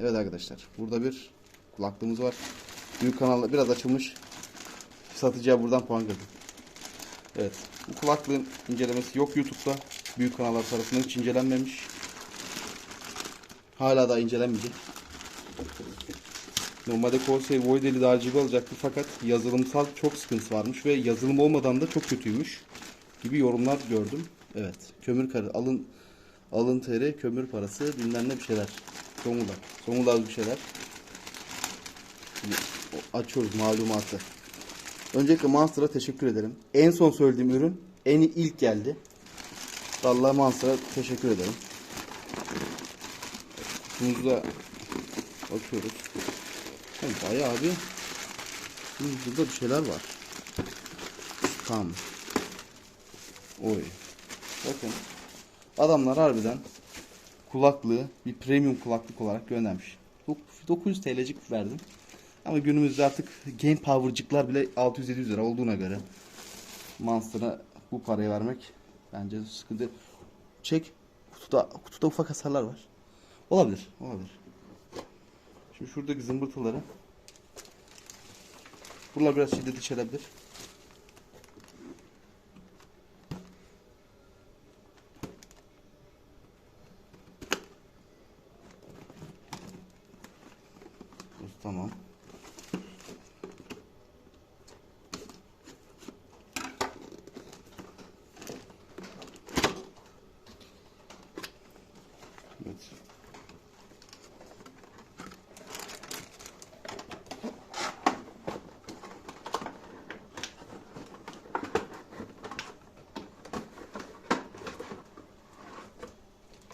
Evet arkadaşlar burada bir kulaklığımız var. Büyük kanal biraz açılmış. Satıcıya buradan puan kırdım. Evet bu kulaklığın incelemesi yok YouTube'da. Büyük kanallar tarafından hiç incelenmemiş. Hala da incelenmeyecek. Normalde Corsair Void de RGB alacaktı fakat yazılımsal çok sıkıntısı varmış ve yazılım olmadan da çok kötüymüş gibi yorumlar gördüm. Evet. Kömür karı alın alın teri kömür parası bilmem ne bir şeyler. Zonguldak. Zonguldak bir şeyler. Şimdi açıyoruz malumatı. Öncelikle Monster'a teşekkür ederim. En son söylediğim ürün en ilk geldi. Vallahi Monster'a teşekkür ederim. Kutumuzda bakıyoruz. Hem bayağı Şimdi burada bir şeyler var. Tamam. Oy. Bakın. Adamlar harbiden kulaklığı bir premium kulaklık olarak göndermiş. Dok- 900 TL'cik verdim. Ama günümüzde artık Game Power'cıklar bile 600-700 lira olduğuna göre Monster'a bu parayı vermek bence sıkıntı. Çek. Kutuda, kutuda ufak hasarlar var. Olabilir. Olabilir. Şimdi şuradaki zımbırtıları Buralar biraz şiddet içerebilir. Tamam. Evet.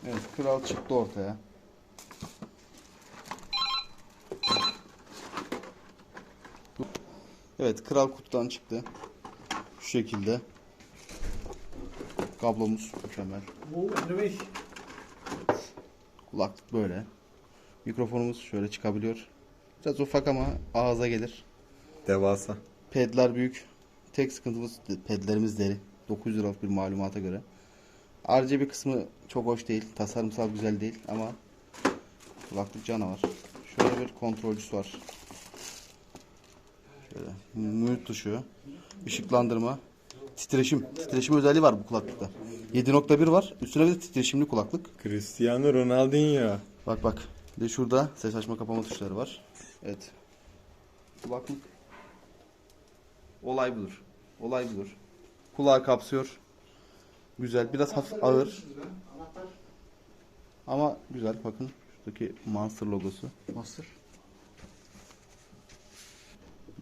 Evet, kral çıktı ortaya. Evet, kral kutudan çıktı. Şu şekilde. Kablomuz mükemmel. Bu 55. Kulaklık böyle. Mikrofonumuz şöyle çıkabiliyor. Biraz ufak ama ağza gelir. Devasa. Pedler büyük. Tek sıkıntımız pedlerimiz deri. 900 liralık bir malumata göre. RGB kısmı çok hoş değil. Tasarımsal güzel değil ama kulaklık canavar. Şöyle bir kontrolcüsü var. Şöyle mute tuşu, ışıklandırma, titreşim. Titreşim özelliği var bu kulaklıkta. 7.1 var. Üstüne bir de titreşimli kulaklık. Cristiano Ronaldinho. Bak bak. Bir de şurada ses açma kapama tuşları var. Evet. Kulaklık. Olay budur. Olay budur. Kulağı kapsıyor. Güzel. Biraz hafif ağır. Ama güzel. Bakın. Şuradaki Monster logosu. Monster.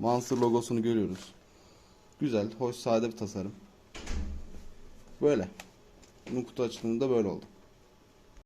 Monster logosunu görüyoruz. Güzel. Hoş sade bir tasarım. Böyle. Bunun kutu açılımında böyle oldu.